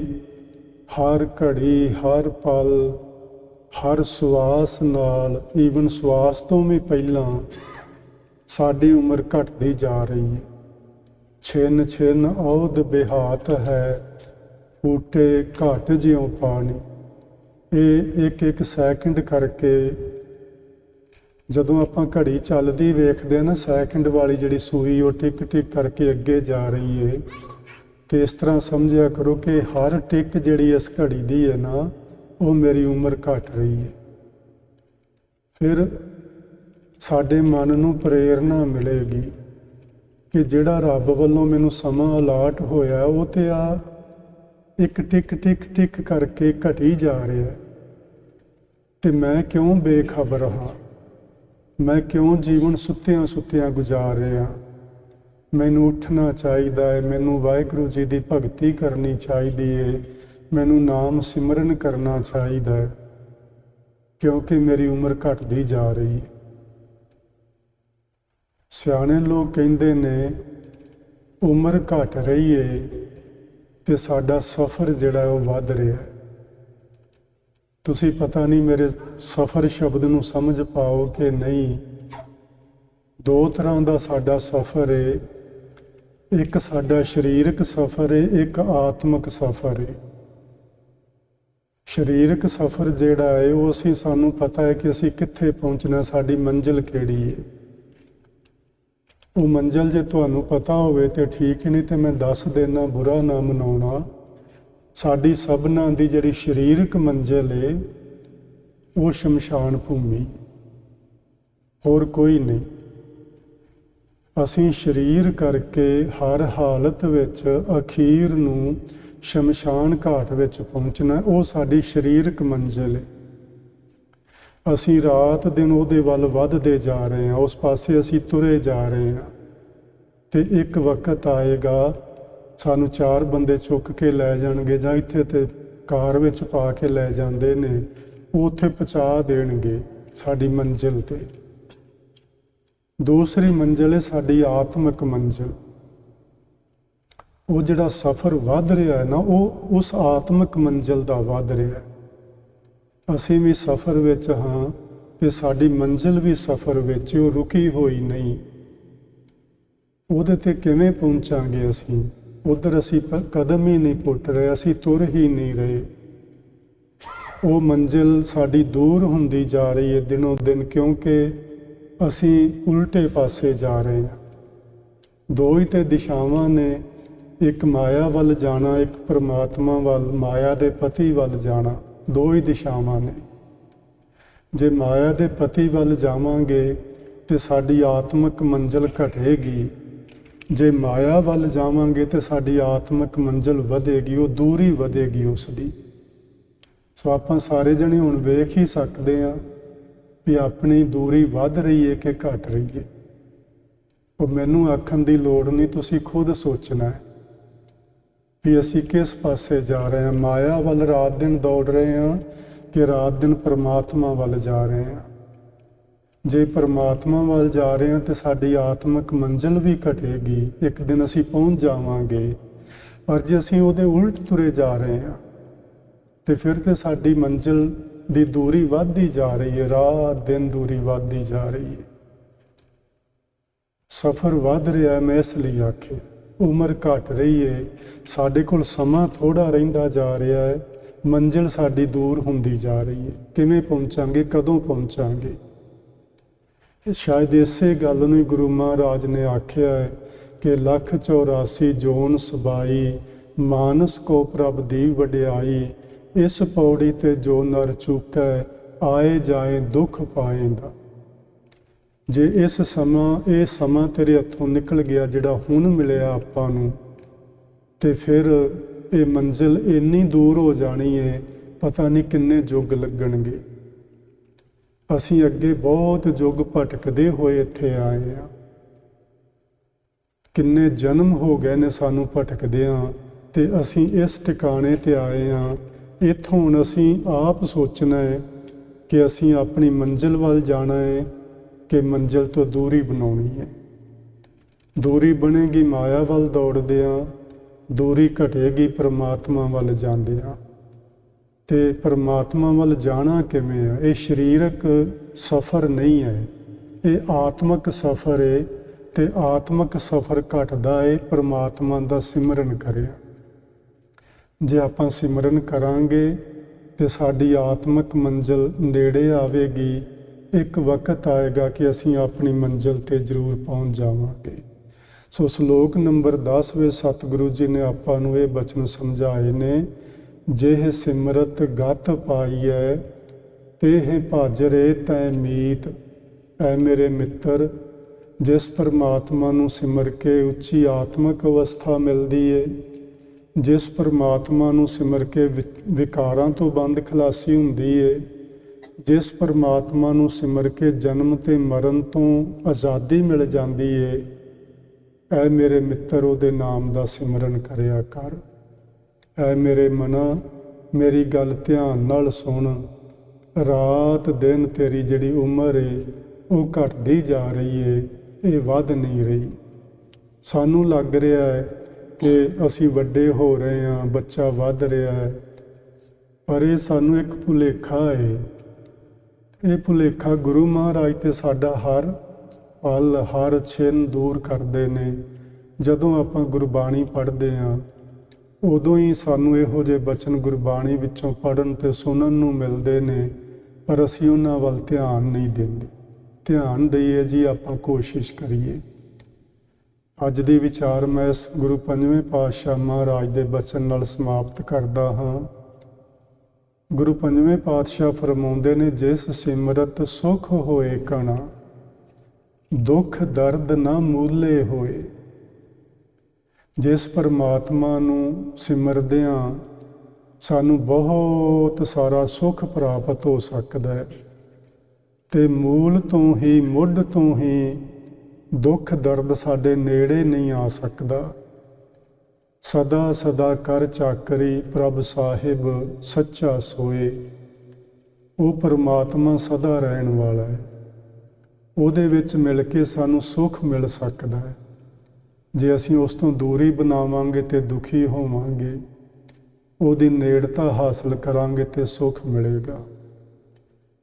ਹਰ ਘੜੀ, ਹਰ ਪਲ, ਹਰ ਸਵਾਸ ਨਾਲ, ਈਵਨ ਸਵਾਸ ਤੋਂ ਵੀ ਪਹਿਲਾਂ ਸਾਡੀ ਉਮਰ ਘਟਦੀ ਜਾ ਰਹੀ ਹੈ ਛਿਨ ਛਿਨ ਔਦ ਬਿਹਾਤ ਹੈ ਫੂਟੇ ਘਟ ਜਿਉ ਪਾਣੀ। ਇਹ ਇੱਕ ਇੱਕ ਸੈਕਿੰਡ ਕਰਕੇ ਜਦੋਂ ਆਪਾਂ ਘੜੀ ਚੱਲਦੀ ਵੇਖਦੇ ਆ ਨਾ, ਸੈਕਿੰਡ ਵਾਲੀ ਜਿਹੜੀ ਸੂਈ ਉਹ ਟਿਕ ਟਿਕ ਕਰਕੇ ਅੱਗੇ ਜਾ ਰਹੀ ਹੈ ਤੇ ਇਸ ਤਰ੍ਹਾਂ ਸਮਝਿਆ ਕਰੋ ਕਿ ਹਰ ਟਿਕ ਜਿਹੜੀ ਇਸ ਘੜੀ ਦੀ ਹੈ ਨਾ, ਉਹ ਮੇਰੀ ਉਮਰ ਘਟ ਰਹੀ ਹੈ ਫਿਰ ਸਾਡੇ ਮਨ ਨੂੰ ਪ੍ਰੇਰਣਾ ਮਿਲੇਗੀ ਕਿ ਜਿਹੜਾ ਰੱਬ ਵੱਲੋਂ ਮੈਨੂੰ ਸਮਾਂ ਅਲਾਟ ਹੋਇਆ, ਉਹ ਤੇ ਆ ਇੱਕ ਟਿਕ ਟਿਕ ਟਿਕ ਕਰਕੇ ਘਟੀ ਜਾ ਰਿਹਾ ਹੈ। ਤੇ ਮੈਂ ਕਿਉਂ ਬੇਖਬਰ ਹਾਂ? ਮੈਂ ਕਿਉਂ ਜੀਵਨ ਸੁੱਤਿਆਂ ਸੁੱਤਿਆਂ ਗੁਜ਼ਾਰ ਰਿਹਾ ਮੈਨੂੰ ਉੱਠਣਾ ਚਾਹੀਦਾ ਹੈ, ਮੈਨੂੰ ਵਾਹਿਗੁਰੂ ਜੀ ਦੀ ਭਗਤੀ ਕਰਨੀ ਚਾਹੀਦੀ ਹੈ, ਮੈਨੂੰ ਨਾਮ ਸਿਮਰਨ ਕਰਨਾ ਚਾਹੀਦਾ ਹੈ, ਕਿਉਂਕਿ ਮੇਰੀ ਉਮਰ ਘਟਦੀ ਜਾ ਰਹੀ ਹੈ। ਸਿਆਣੇ ਲੋਕ ਕਹਿੰਦੇ ਨੇ, ਉਮਰ ਘਟ ਰਹੀ ਹੈ ਤੇ ਸਾਡਾ ਸਫ਼ਰ ਜਿਹੜਾ ਉਹ ਵੱਧ ਰਿਹਾ ਹੈ। ਤੁਸੀਂ ਪਤਾ ਨਹੀਂ ਮੇਰੇ ਸਫ਼ਰ ਸ਼ਬਦ ਨੂੰ ਸਮਝ ਪਾਓ ਕਿ ਨਹੀਂ। ਦੋ ਤਰ੍ਹਾਂ ਦਾ ਸਾਡਾ ਸਫ਼ਰ ਹੈ ਇੱਕ ਸਾਡਾ ਸਰੀਰਕ ਸਫ਼ਰ ਹੈ ਇੱਕ ਆਤਮਿਕ ਸਫ਼ਰ ਹੈ ਸਰੀਰਕ ਸਫ਼ਰ ਜਿਹੜਾ ਹੈ ਉਹ ਅਸੀਂ ਸਾਨੂੰ ਪਤਾ ਹੈ ਕਿ ਅਸੀਂ ਕਿੱਥੇ ਪਹੁੰਚਣਾ, ਸਾਡੀ ਮੰਜ਼ਿਲ ਕਿਹੜੀ ਹੈ ਉਹ ਮੰਜ਼ਿਲ ਜੇ ਤੁਹਾਨੂੰ ਪਤਾ ਹੋਵੇ ਤੇ ਠੀਕ ਹੀ ਨਹੀਂ ਤੇ ਮੈਂ ਦੱਸ ਦੇਣਾ ਬੁਰਾ ਨਾ ਮਨਾਉਣਾ। ਸਾਡੀ ਸਭਨਾਂ ਦੀ ਜਿਹੜੀ ਸਰੀਰਕ ਮੰਜ਼ਿਲ ਏ, ਉਹ ਸ਼ਮਸ਼ਾਨ ਭੂਮੀ। ਹੋਰ ਕੋਈ ਨਹੀਂ। ਅਸੀਂ ਸਰੀਰ ਕਰਕੇ ਹਰ ਹਾਲਤ ਵਿੱਚ ਅਖੀਰ ਨੂੰ ਸ਼ਮਸ਼ਾਨ ਘਾਟ ਵਿੱਚ ਪਹੁੰਚਣਾ, ਉਹ ਸਾਡੀ ਸਰੀਰਕ ਮੰਜ਼ਿਲ ਹੈ ਅਸੀਂ ਰਾਤ ਦਿਨ ਉਹਦੇ ਵੱਲ ਵੱਧਦੇ ਜਾ ਰਹੇ ਹਾਂ, ਉਸ ਪਾਸੇ ਅਸੀਂ ਤੁਰੇ ਜਾ ਰਹੇ ਹਾਂ। ਤੇ ਇੱਕ ਵਕਤ ਆਏਗਾ, ਸਾਨੂੰ ਚਾਰ ਬੰਦੇ ਚੁੱਕ ਕੇ ਲੈ ਜਾਣਗੇ ਜਾਂ ਇੱਥੇ ਤੇ ਕਾਰ ਵਿੱਚ ਪਾ ਕੇ ਲੈ ਜਾਂਦੇ ਨੇ, ਉਹ ਉੱਥੇ ਪਹੁੰਚਾ ਦੇਣਗੇ ਸਾਡੀ ਮੰਜ਼ਿਲ ਤੇ। ਦੂਸਰੀ ਮੰਜ਼ਿਲ ਹੈ ਸਾਡੀ ਆਤਮਿਕ ਮੰਜ਼ਿਲ। ਉਹ ਜਿਹੜਾ ਸਫ਼ਰ ਵੱਧ ਰਿਹਾ ਹੈ ਨਾ, ਉਹ ਉਸ ਆਤਮਿਕ ਮੰਜ਼ਿਲ ਦਾ ਵੱਧ ਰਿਹਾ ਹੈ। ਅਸੀਂ ਵੀ ਸਫ਼ਰ ਵਿੱਚ ਹਾਂ ਤੇ ਸਾਡੀ ਮੰਜ਼ਿਲ ਵੀ ਸਫ਼ਰ ਵਿੱਚ ਉਹ ਰੁਕੀ ਹੋਈ ਨਹੀਂ। ਉਹਦੇ ਤੇ ਕਿਵੇਂ ਪਹੁੰਚਾਂਗੇ ਅਸੀਂ? ਉਧਰ ਅਸੀਂ ਪ- ਕਦਮ ਹੀ ਨਹੀਂ ਪੁੱਟ ਰਹੇ, ਅਸੀਂ ਤੁਰ ਹੀ ਨਹੀਂ ਰਹੇ। ਉਹ ਮੰਜ਼ਿਲ ਸਾਡੀ ਦੂਰ ਹੁੰਦੀ ਜਾ ਰਹੀ ਹੈ ਦਿਨੋਂ ਦਿਨ ਕਿਉਂਕਿ ਅਸੀਂ ਉਲਟੇ ਪਾਸੇ ਜਾ ਰਹੇ ਹਾਂ। ਦੋ ਹੀ ਤੇ ਦਿਸ਼ਾਵਾਂ ਨੇ, ਇੱਕ ਮਾਇਆ ਵੱਲ ਜਾਣਾ, ਇੱਕ ਪਰਮਾਤਮਾ ਵੱਲ, ਮਾਇਆ ਦੇ ਪਤੀ ਵੱਲ ਜਾਣਾ। ਦੋ ਹੀ ਦਿਸ਼ਾਵਾਂ ਨੇ। ਜੇ ਮਾਇਆ ਦੇ ਪਤੀ ਵੱਲ ਜਾਵਾਂਗੇ ਤੇ ਸਾਡੀ ਆਤਮਿਕ ਮੰਜ਼ਿਲ ਘਟੇਗੀ। ਜੇ ਮਾਇਆ ਵੱਲ ਜਾਵਾਂਗੇ ਤੇ ਸਾਡੀ ਆਤਮਿਕ ਮੰਜ਼ਿਲ ਵਧੇਗੀ, ਉਹ ਦੂਰੀ ਵਧੇਗੀ ਉਸ ਦੀ ਸੋ ਆਪਾਂ ਸਾਰੇ ਜਣੇ ਹੁਣ ਵੇਖ ਹੀ ਸਕਦੇ ਆ ਵੀ ਆਪਣੀ ਦੂਰੀ ਵੱਧ ਰਹੀ ਹੈ ਕਿ ਘਟ ਰਹੀ ਹੈ। ਉਹ ਮੈਨੂੰ ਆਖਣ ਦੀ ਲੋੜ ਨਹੀਂ, ਤੁਸੀਂ ਖੁਦ ਸੋਚਣਾ ਹੈ। ਵੀ ਅਸੀਂ ਕਿਸ ਪਾਸੇ ਜਾ ਰਹੇ ਹਾਂ? ਮਾਇਆ ਵੱਲ ਰਾਤ ਦਿਨ ਦੌੜ ਰਹੇ ਹਾਂ ਕਿ ਰਾਤ ਦਿਨ ਪਰਮਾਤਮਾ ਵੱਲ ਜਾ ਰਹੇ ਹਾਂ। ਜੇ ਪਰਮਾਤਮਾ ਵੱਲ ਜਾ ਰਹੇ ਹਾਂ ਤੇ ਸਾਡੀ ਆਤਮਿਕ ਮੰਜ਼ਿਲ ਵੀ ਘਟੇਗੀ। ਇੱਕ ਦਿਨ ਅਸੀਂ ਪਹੁੰਚ ਜਾਵਾਂਗੇ। ਪਰ ਜੇ ਅਸੀਂ ਉਹਦੇ ਉਲਟ ਤੁਰੇ ਜਾ ਰਹੇ ਹਾਂ, ਤੇ ਫਿਰ ਤੇ ਸਾਡੀ ਮੰਜ਼ਿਲ ਦੀ ਦੂਰੀ ਵੱਧਦੀ ਜਾ ਰਹੀ ਹੈ। ਰਾਤ ਦਿਨ ਦੂਰੀ ਵੱਧਦੀ ਜਾ ਰਹੀ ਹੈ। ਸਫ਼ਰ ਵੱਧ ਰਿਹਾ ਮੈਂ ਇਸ ਲਈ ਆਖੇ ਉਮਰ ਘਟ ਰਹੀ ਹੈ ਸਾਡੇ ਕੋਲ ਸਮਾਂ ਥੋੜਾ ਰਹਿੰਦਾ ਜਾ ਰਿਹਾ ਹੈ ਮੰਜ਼ਿਲ ਸਾਡੀ ਦੂਰ ਹੁੰਦੀ ਜਾ ਰਹੀ ਹੈ ਕਿਵੇਂ ਪਹੁੰਚਾਂਗੇ, ਕਦੋਂ ਪਹੁੰਚਾਂਗੇ? ਇਹ ਸ਼ਾਇਦ ਇਸੇ ਗੱਲ ਨੂੰ ਹੀ ਗੁਰੂ ਮਹਾਰਾਜ ਨੇ ਆਖਿਆ ਹੈ ਕਿ ਲੱਖ 84 ਜੋਨ ਸਬਾਈ ਮਾਨਸ ਕੋ ਪ੍ਰਭ ਦੀ ਵਡਿਆਈ, ਇਸ ਪੌੜੀ ਤੇ ਜੋ ਨਰ ਚੁੱਕੈ, ਆਏ ਜਾਏ ਦੁੱਖ ਪਾਏਂਦਾ। ਜੇ ਇਸ ਸਮਾਂ, ਇਹ ਸਮਾਂ ਤੇਰੇ ਹੱਥੋਂ ਨਿਕਲ ਗਿਆ ਜਿਹੜਾ ਹੁਣ ਮਿਲਿਆ ਆਪਾਂ ਨੂੰ, ਤੇ ਫਿਰ ਇਹ ਮੰਜ਼ਿਲ ਇੰਨੀ ਦੂਰ ਹੋ ਜਾਣੀ ਹੈ ਪਤਾ ਨਹੀਂ ਕਿੰਨੇ ਯੁੱਗ ਲੱਗਣਗੇ। ਅਸੀਂ ਅੱਗੇ ਬਹੁਤ ਯੁੱਗ ਭਟਕਦੇ ਹੋਏ ਇੱਥੇ ਆਏ ਆ। ਕਿੰਨੇ ਜਨਮ ਹੋ ਗਏ ਨੇ ਸਾਨੂੰ ਭਟਕਦਿਆਂ, ਤੇ ਅਸੀਂ ਇਸ ਟਿਕਾਣੇ ਤੇ ਆਏ ਆ। ਇੱਥੋਂ ਹੁਣ ਅਸੀਂ ਆਪ ਸੋਚਣਾ ਹੈ ਕਿ ਅਸੀਂ ਆਪਣੀ ਮੰਜ਼ਿਲ ਵੱਲ ਜਾਣਾ ਹੈ ਕਿ ਮੰਜ਼ਿਲ ਤੋਂ ਦੂਰੀ ਬਣਾਉਣੀ ਹੈ। ਦੂਰੀ ਬਣੇਗੀ ਮਾਇਆ ਵੱਲ ਦੌੜਦਿਆਂ, ਦੂਰੀ ਘਟੇਗੀ ਪਰਮਾਤਮਾ ਵੱਲ ਜਾਂਦੇ ਆ ਤੇ ਪਰਮਾਤਮਾ ਵੱਲ ਜਾਣਾ ਕਿਵੇਂ ਆ? ਇਹ ਸਰੀਰਕ ਸਫ਼ਰ ਨਹੀਂ ਹੈ। ਇਹ ਆਤਮਿਕ ਸਫ਼ਰ ਹੈ ਤੇ ਆਤਮਿਕ ਸਫ਼ਰ ਘਟਦਾ ਹੈ ਪਰਮਾਤਮਾ ਦਾ ਸਿਮਰਨ ਕਰਿਆ। ਜੇ ਆਪਾਂ ਸਿਮਰਨ ਕਰਾਂਗੇ ਤੇ ਸਾਡੀ ਆਤਮਿਕ ਮੰਜ਼ਿਲ ਨੇੜੇ ਆਵੇਗੀ ਇੱਕ ਵਕਤ ਆਏਗਾ ਕਿ ਅਸੀਂ ਆਪਣੀ ਮੰਜ਼ਿਲ ਤੇ ਜ਼ਰੂਰ ਪਹੁੰਚ ਜਾਵਾਂਗੇ। ਸੋ ਸ਼ਲੋਕ ਨੰਬਰ 10 ਵਿੱਚ ਸਤਿਗੁਰੂ ਜੀ ਨੇ ਆਪਾਂ ਨੂੰ ਇਹ ਬਚਨ ਸਮਝਾਏ ਨੇ, ਜਿਹ ਸਿਮਰਤ ਗਤ ਪਾਈਐ, ਤੇਹ ਭਾਜਰੇ ਤੈ ਮੀਤ, ਐ ਮੇਰੇ ਮਿੱਤਰ, ਜਿਸ ਪਰਮਾਤਮਾ ਨੂੰ ਸਿਮਰ ਕੇ ਉੱਚੀ ਆਤਮਿਕ ਅਵਸਥਾ ਮਿਲਦੀ ਏ, ਜਿਸ ਪਰਮਾਤਮਾ ਨੂੰ ਸਿਮਰ ਕੇ ਵਿ- ਵਿਕਾਰਾਂ ਤੋਂ ਬੰਦ ਖਲਾਸੀ ਹੁੰਦੀ ਏ ਜਿਸ ਪਰਮਾਤਮਾ ਨੂੰ ਸਿਮਰ ਕੇ ਜਨਮ ਤੇ ਮਰਨ ਤੋਂ ਆਜ਼ਾਦੀ ਮਿਲ ਜਾਂਦੀ ਏ, ਐ ਮੇਰੇ ਮਿੱਤਰ ਉਹਦੇ ਨਾਮ ਦਾ ਸਿਮਰਨ ਕਰਿਆ ਕਰ। ਐ ਮੇਰੇ ਮਨਾ, ਮੇਰੀ ਗੱਲ ਧਿਆਨ ਨਾਲ ਸੁਣ। ਰਾਤ ਦਿਨ ਤੇਰੀ ਜਿਹੜੀ ਉਮਰ ਏ, ਉਹ ਘਟਦੀ ਜਾ ਰਹੀ ਏ, ਇਹ ਵੱਧ ਨਹੀਂ ਰਹੀ। ਸਾਨੂੰ ਲੱਗ ਰਿਹਾ ਹੈ ਕਿ ਅਸੀਂ ਵੱਡੇ ਹੋ ਰਹੇ ਹਾਂ, ਬੱਚਾ ਵੱਧ ਰਿਹਾ ਹੈ, ਪਰ ਇਹ ਸਾਨੂੰ ਇੱਕ ਭੁਲੇਖਾ ਹੈ ਇਹ ਭੁਲੇਖਾ ਗੁਰੂ ਮਹਾਰਾਜ ਤੇ ਸਾਡਾ ਹਰ ਪਲ, ਹਰ ਛਿਨ ਦੂਰ ਕਰਦੇ ਨੇ। ਜਦੋਂ ਆਪਾਂ ਗੁਰਬਾਣੀ ਪੜ੍ਹਦੇ ਹਾਂ ਉਦੋਂ ਹੀ ਸਾਨੂੰ ਇਹੋ ਜਿਹੇ ਬਚਨ ਗੁਰਬਾਣੀ ਵਿੱਚੋਂ ਪੜਨ ਤੇ ਸੁਣਨ ਨੂੰ ਮਿਲਦੇ ਨੇ, ਪਰ ਅਸੀਂ ਉਹਨਾਂ ਵੱਲ ਧਿਆਨ ਨਹੀਂ ਦਿੰਦੇ। ਧਿਆਨ ਦਈਏ ਜੀ, ਆਪਾਂ ਕੋਸ਼ਿਸ਼ ਕਰੀਏ। ਅੱਜ ਦੀ ਵਿਚਾਰ ਮੈਂ ਇਸ ਗੁਰੂ ਪੰਜਵੇਂ ਪਾਤਸ਼ਾਹ ਮਹਾਰਾਜ ਦੇ ਬਚਨ ਨਾਲ ਸਮਾਪਤ ਕਰਦਾ ਹਾਂ। ਗੁਰੂ ਪੰਜਵੇਂ ਪਾਤਸ਼ਾਹ ਫਰਮਾਉਂਦੇ ਨੇ, ਜਿਸ ਸਿਮਰਤ ਸੁਖ ਹੋਏ ਕਣਾ, ਦੁੱਖ ਦਰਦ ਨਾ ਮੂਲੇ ਹੋਏ। ਜਿਸ ਪਰਮਾਤਮਾ ਨੂੰ ਸਿਮਰਦਿਆਂ ਸਾਨੂੰ ਬਹੁਤ ਸਾਰਾ ਸੁੱਖ ਪ੍ਰਾਪਤ ਹੋ ਸਕਦਾ ਹੈ। ਤੇ ਮੂਲ ਤੋਂ ਹੀ, ਮੁੱਢ ਤੋਂ ਹੀ ਦੁੱਖ ਦਰਦ ਸਾਡੇ ਨੇੜੇ ਨਹੀਂ ਆ ਸਕਦਾ। ਸਦਾ ਸਦਾ ਕਰ ਚਾਕਰੀ ਪ੍ਰਭ ਸਾਹਿਬ ਸੱਚਾ ਸੋਏ। ਉਹ ਪਰਮਾਤਮਾ ਸਦਾ ਰਹਿਣ ਵਾਲਾ ਹੈ। ਉਹਦੇ ਵਿੱਚ ਮਿਲ ਕੇ ਸਾਨੂੰ ਸੁੱਖ ਮਿਲ ਸਕਦਾ ਹੈ। ਜੇ ਅਸੀਂ ਉਸ ਤੋਂ ਦੂਰੀ ਬਣਾਵਾਂਗੇ ਤੇ ਦੁਖੀ ਹੋਵਾਂਗੇ, ਉਹਦੀ ਨੇੜਤਾ ਹਾਸਲ ਕਰਾਂਗੇ ਤੇ ਸੁੱਖ ਮਿਲੇਗਾ।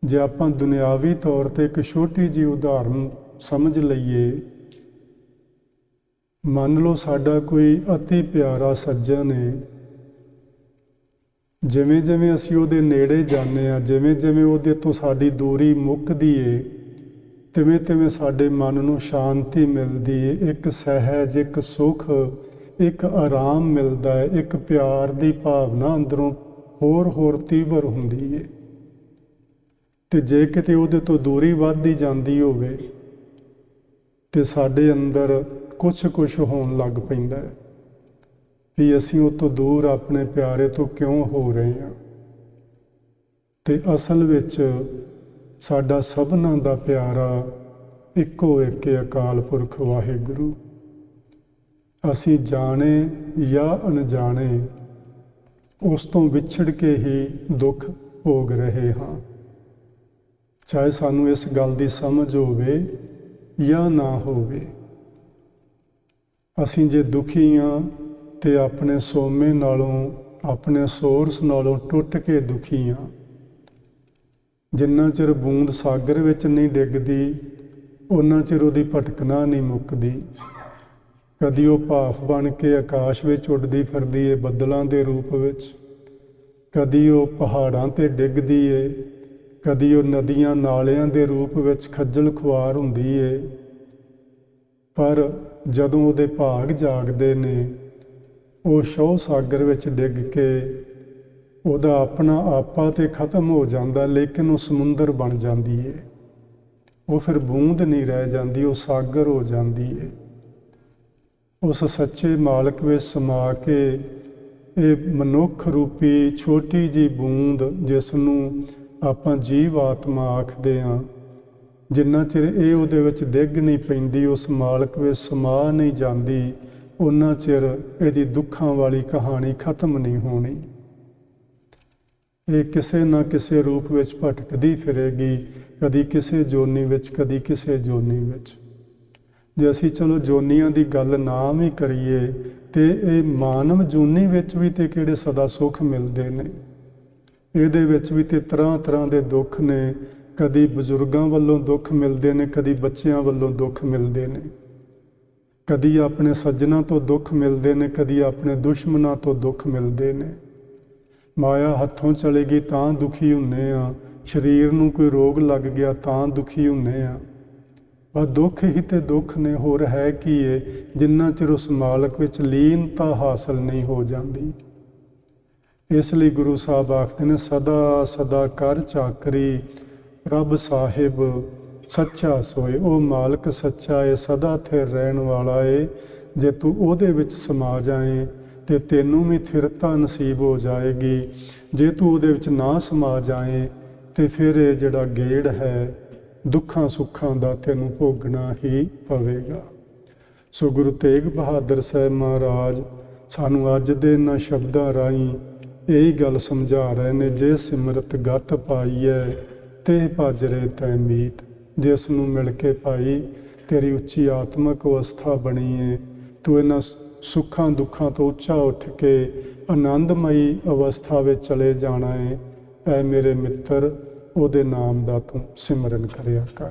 ਜੇ ਆਪਾਂ ਦੁਨਿਆਵੀ ਤੌਰ ਤੇ ਇੱਕ ਛੋਟੀ ਜੀ ਉਦਾਹਰਨ ਸਮਝ ਲਈਏ ਮੰਨ ਲਓ ਸਾਡਾ ਕੋਈ ਅਤੀ ਪਿਆਰਾ ਸੱਜਣ ਹੈ ਜਿਵੇਂ ਜਿਵੇਂ ਅਸੀਂ ਉਹਦੇ ਨੇੜੇ ਜਾਂਦੇ ਆ ਜਿਵੇਂ ਜਿਵੇਂ ਉਹਦੇ ਤੋਂ ਸਾਡੀ ਦੂਰੀ ਮੁੱਕਦੀ ਏ, ਤਿਵੇਂ ਤਿਵੇਂ ਸਾਡੇ ਮਨ ਨੂੰ ਸ਼ਾਂਤੀ ਮਿਲਦੀ ਏ। ਇੱਕ ਸਹਿਜ, ਇੱਕ ਸੁਖ, ਇੱਕ ਆਰਾਮ ਮਿਲਦਾ ਹੈ ਇੱਕ ਪਿਆਰ ਦੀ ਭਾਵਨਾ ਅੰਦਰੋਂ ਹੋਰ ਹੋਰ ਤੀਵਰ ਹੁੰਦੀ ਏ। ਤੇ ਜੇ ਕਿਤੇ ਉਹਦੇ ਤੋਂ ਦੂਰੀ ਵੱਧਦੀ ਜਾਂਦੀ ਹੋਵੇ, ਤੇ ਸਾਡੇ ਅੰਦਰ ਕੁਛ ਕੁਛ ਹੋਣ ਲੱਗ ਪੈਂਦਾ ਹੈ। ਵੀ ਅਸੀਂ ਉਹ ਤੋਂ ਦੂਰ ਆਪਣੇ ਪਿਆਰੇ ਤੋਂ ਕਿਉਂ ਹੋ ਰਹੇ ਹਾਂ? ਤੇ ਅਸਲ ਵਿੱਚ ਸਾਡਾ ਸਭਨਾਂ ਦਾ ਪਿਆਰਾ ਇੱਕੋ ਇੱਕ ਅਕਾਲ ਪੁਰਖ ਵਾਹਿਗੁਰੂ। ਅਸੀਂ ਜਾਣੇ ਜਾਂ ਅਣਜਾਣੇ, ਉਸ ਤੋਂ ਵਿਛੜ ਕੇ ਹੀ ਦੁੱਖ ਭੋਗ ਰਹੇ ਹਾਂ। ਚਾਹੇ ਸਾਨੂੰ ਇਸ ਗੱਲ ਦੀ ਸਮਝ ਹੋਵੇ ਜਾਂ ਨਾ ਹੋਵੇ। ਅਸੀਂ ਜੇ ਦੁਖੀ ਹਾਂ ਤੇ ਆਪਣੇ ਸੋਮੇ ਨਾਲੋਂ, ਆਪਣੇ ਸੋਰਸ ਨਾਲੋਂ ਟੁੱਟ ਕੇ ਦੁਖੀ ਹਾਂ। ਜਿੰਨਾ ਚਿਰ ਬੂੰਦ ਸਾਗਰ ਵਿੱਚ ਨਹੀਂ ਡਿੱਗਦੀ ਉਹਨਾਂ ਚਿਰ ਉਹਦੀ ਭਟਕਣਾ ਨਹੀਂ ਮੁੱਕਦੀ। ਕਦੀ ਉਹ ਭਾਫ ਬਣ ਕੇ ਆਕਾਸ਼ ਵਿੱਚ ਉੱਡਦੀ ਫਿਰਦੀ ਏ ਬੱਦਲਾਂ ਦੇ ਰੂਪ ਵਿੱਚ। ਕਦੀ ਉਹ ਪਹਾੜਾਂ ਤੇ ਡਿੱਗਦੀ ਏ, ਕਦੀ ਉਹ ਨਦੀਆਂ ਨਾਲਿਆਂ ਦੇ ਰੂਪ ਵਿੱਚ ਖੱਜਲ ਖੁਆਰ ਹੁੰਦੀ ਏ। ਪਰ ਜਦੋਂ ਉਹਦੇ ਭਾਗ ਜਾਗਦੇ ਨੇ, ਉਹ ਸ਼ੌ ਸਾਗਰ ਵਿੱਚ ਡਿੱਗ ਕੇ ਉਹਦਾ ਆਪਣਾ ਆਪਾ ਤੇ ਖਤਮ ਹੋ ਜਾਂਦਾ, ਲੇਕਿਨ ਉਹ ਸਮੁੰਦਰ ਬਣ ਜਾਂਦੀ ਏ। ਉਹ ਫਿਰ ਬੂੰਦ ਨਹੀਂ ਰਹਿ ਜਾਂਦੀ, ਉਹ ਸਾਗਰ ਹੋ ਜਾਂਦੀ ਏ। ਉਸ ਸੱਚੇ ਮਾਲਕ ਵਿੱਚ ਸਮਾ ਕੇ ਇਹ ਮਨੁੱਖ ਰੂਪੀ ਛੋਟੀ ਜੀ ਬੂੰਦ ਜਿਸ ਨੂੰ ਆਪਾਂ ਜੀਵ ਆਤਮਾ ਆਖਦੇ ਹਾਂ ਜਿੰਨਾ ਚਿਰ ਇਹ ਉਹਦੇ ਵਿੱਚ ਡਿੱਗ ਨਹੀਂ ਪੈਂਦੀ, ਉਸ ਮਾਲਕ ਵਿੱਚ ਸਮਾ ਨਹੀਂ ਜਾਂਦੀ ਉਹਨਾਂ ਚਿਰ ਇਹਦੀ ਦੁੱਖਾਂ ਵਾਲੀ ਕਹਾਣੀ ਖਤਮ ਨਹੀਂ ਹੋਣੀ। ਇਹ ਕਿਸੇ ਨਾ ਕਿਸੇ ਰੂਪ ਵਿੱਚ ਭਟਕਦੀ ਫਿਰੇਗੀ, ਕਦੀ ਕਿਸੇ ਜੋਨੀ ਵਿੱਚ, ਕਦੀ ਕਿਸੇ ਜੋਨੀ ਵਿੱਚ। ਜੇ ਅਸੀਂ ਚਲੋ ਜੋਨੀਆਂ ਦੀ ਗੱਲ ਨਾ ਵੀ ਕਰੀਏ, ਤੇ ਇਹ ਮਾਨਵ ਜੋਨੀ ਵਿੱਚ ਵੀ ਤੇ ਕਿਹੜੇ ਸਦਾ ਸੁੱਖ ਮਿਲਦੇ ਨੇ? ਇਹਦੇ ਵਿੱਚ ਵੀ ਤੇ ਤਰ੍ਹਾਂ ਤਰ੍ਹਾਂ ਦੇ ਦੁੱਖ ਨੇ ਕਦੀ ਬਜ਼ੁਰਗਾਂ ਵੱਲੋਂ ਦੁੱਖ ਮਿਲਦੇ ਨੇ, ਕਦੀ ਬੱਚਿਆਂ ਵੱਲੋਂ ਦੁੱਖ ਮਿਲਦੇ ਨੇ। ਕਦੀ ਆਪਣੇ ਸੱਜਣਾ ਤੋਂ ਦੁੱਖ ਮਿਲਦੇ ਨੇ, ਕਦੀ ਆਪਣੇ ਦੁਸ਼ਮਣਾਂ ਤੋਂ ਦੁੱਖ ਮਿਲਦੇ ਨੇ। ਮਾਇਆ ਹੱਥੋਂ ਚਲੇਗੀ ਤਾਂ ਦੁਖੀ ਹੁੰਨੇ ਆ, ਸਰੀਰ ਨੂੰ ਕੋਈ ਰੋਗ ਲੱਗ ਗਿਆ ਤਾਂ ਦੁਖੀ ਹੁੰਨੇ ਆ। ਬਸ ਦੁੱਖ ਹੀ ਤੇ ਦੁੱਖ ਨੇ, ਹੋਰ ਹੈ ਕੀ ਏ? ਜਿੰਨਾ ਚਿਰ ਉਸ ਮਾਲਕ ਵਿੱਚ ਲੀਨਤਾ ਹਾਸਲ ਨਹੀਂ ਹੋ ਜਾਂਦੀ। ਇਸ ਲਈ ਗੁਰੂ ਸਾਹਿਬ ਆਖਦੇ ਨੇ, ਸਦਾ ਸਦਾ ਕਰ ਚਾਕਰੀ ਰੱਬ ਸਾਹਿਬ, ਸੱਚਾ ਸੋਏ, ਉਹ ਮਾਲਕ ਸੱਚਾ ਏ, ਸਦਾ ਥਿਰ ਰਹਿਣ ਵਾਲਾ ਏ। ਜੇ ਤੂੰ ਉਹਦੇ ਵਿੱਚ ਸਮਾ ਜਾਏ, ਤੇ ਤੈਨੂੰ ਵੀ ਥਿਰਤਾ ਨਸੀਬ ਹੋ ਜਾਏਗੀ। ਜੇ ਤੂੰ ਉਹਦੇ ਵਿੱਚ ਨਾ ਸਮਾ ਜਾਏ, ਤੇ ਫਿਰ ਇਹ ਜਿਹੜਾ ਗੇੜ ਹੈ, ਦੁੱਖਾਂ ਸੁੱਖਾਂ ਦਾ ਤੈਨੂੰ ਭੋਗਣਾ ਹੀ ਪਵੇਗਾ। ਸੋ ਗੁਰੂ ਤੇਗ ਬਹਾਦਰ ਸਾਹਿਬ ਮਹਾਰਾਜ, ਸਾਨੂੰ ਅੱਜ ਦੇ ਇਹਨਾਂ ਸ਼ਬਦਾਂ ਰਾਹੀਂ ਇਹ ਗੱਲ ਸਮਝਾ ਰਹੇ ਨੇ, ਜੇ ਸਿਮਰਤ ਗਤ ਪਾਈਐ ਤੇ ਭਜਰੇ ਤੈ ਮੀਤ ਜਿਸ ਨੂੰ ਮਿਲ ਕੇ ਭਾਈ ਤੇਰੀ ਉੱਚੀ ਆਤਮਿਕ ਅਵਸਥਾ ਬਣੀ ਏ ਤੂੰ ਇਹਨਾਂ ਸੁੱਖਾਂ ਦੁੱਖਾਂ ਤੋਂ ਉੱਚਾ ਉੱਠ ਕੇ ਆਨੰਦਮਈ ਅਵਸਥਾ ਵਿੱਚ ਚਲੇ ਜਾਣਾ ਏ ਐ ਮੇਰੇ ਮਿੱਤਰ, ਉਹਦੇ ਨਾਮ ਦਾ ਤੂੰ ਸਿਮਰਨ ਕਰਿਆ ਕਰ।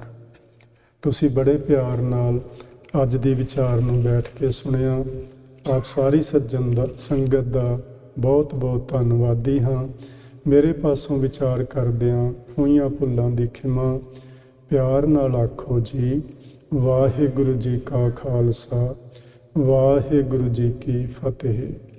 ਤੁਸੀਂ ਬੜੇ ਪਿਆਰ ਨਾਲ ਅੱਜ ਦੀ ਵਿਚਾਰ ਨੂੰ ਬੈਠ ਕੇ ਸੁਣਿਆ। ਆਪ ਸਾਰੀ ਸੱਜਣ ਦਾ, ਸੰਗਤ ਦਾ ਬਹੁਤ ਬਹੁਤ ਧੰਨਵਾਦੀ ਹਾਂ। ਮੇਰੇ ਪਾਸੋਂ ਵਿਚਾਰ ਕਰਦਿਆਂ ਹੋਈਆਂ ਭੁੱਲਾਂ ਦੀ ਖਿਮਾ, ਪਿਆਰ ਨਾਲ ਆਖੋ ਜੀ, ਵਾਹਿਗੁਰੂ ਜੀ ਕਾ ਖਾਲਸਾ, ਵਾਹਿਗੁਰੂ ਜੀ ਕੀ ਫਤਿਹ।